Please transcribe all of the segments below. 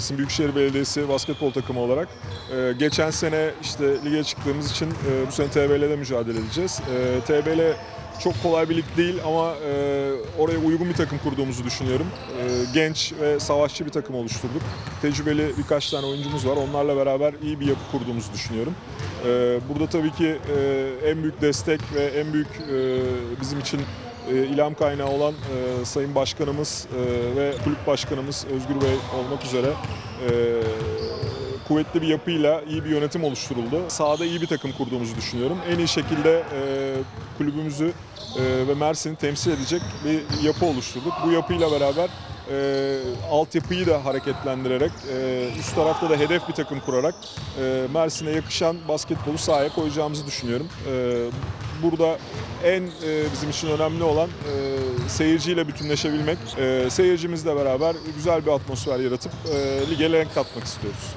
Mersin Büyükşehir Belediyesi basketbol takımı olarak e, geçen sene işte lige çıktığımız için e, bu sene TBL'de mücadele edeceğiz. E, TBL çok kolay bir lig değil ama e, oraya uygun bir takım kurduğumuzu düşünüyorum. E, genç ve savaşçı bir takım oluşturduk. Tecrübeli birkaç tane oyuncumuz var. Onlarla beraber iyi bir yapı kurduğumuzu düşünüyorum. E, burada tabii ki e, en büyük destek ve en büyük e, bizim için e, ilham kaynağı olan e, Sayın Başkanımız e, ve kulüp başkanımız Özgür Bey olmak üzere e, kuvvetli bir yapıyla iyi bir yönetim oluşturuldu. Sahada iyi bir takım kurduğumuzu düşünüyorum. En iyi şekilde kulübümüzü ve Mersin'i temsil edecek bir yapı oluşturduk. Bu yapıyla beraber e, altyapıyı da hareketlendirerek, üst tarafta da hedef bir takım kurarak Mersin'e yakışan basketbolu sahaya koyacağımızı düşünüyorum. E, burada en e, bizim için önemli olan e, seyirciyle bütünleşebilmek. E, seyircimizle beraber güzel bir atmosfer yaratıp e, lige renk katmak istiyoruz.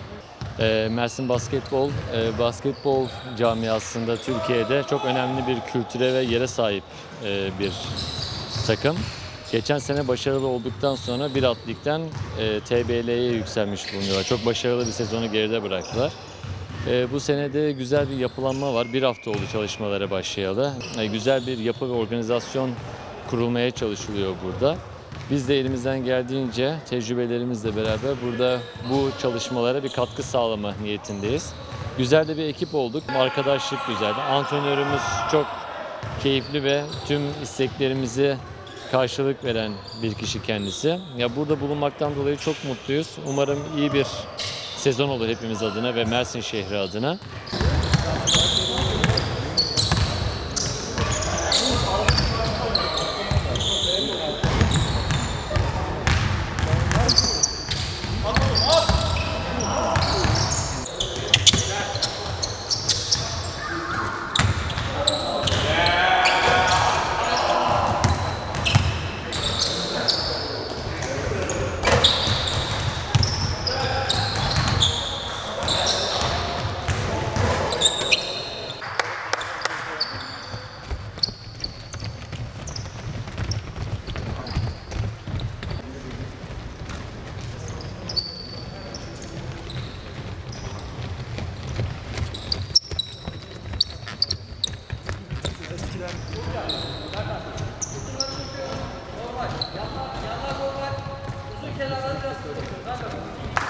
Ee, Mersin Basketbol, e, basketbol camiasında Türkiye'de çok önemli bir kültüre ve yere sahip e, bir takım. Geçen sene başarılı olduktan sonra bir alt ligden e, TBL'ye yükselmiş bulunuyorlar. Çok başarılı bir sezonu geride bıraktılar. E, bu senede güzel bir yapılanma var. Bir hafta oldu çalışmalara başlayalı. E, güzel bir yapı ve organizasyon kurulmaya çalışılıyor burada. Biz de elimizden geldiğince tecrübelerimizle beraber burada bu çalışmalara bir katkı sağlama niyetindeyiz. Güzel de bir ekip olduk. Arkadaşlık güzeldi. Antrenörümüz çok keyifli ve tüm isteklerimizi karşılık veren bir kişi kendisi. Ya burada bulunmaktan dolayı çok mutluyuz. Umarım iyi bir sezon olur hepimiz adına ve Mersin şehri adına. Bir kere alacağız.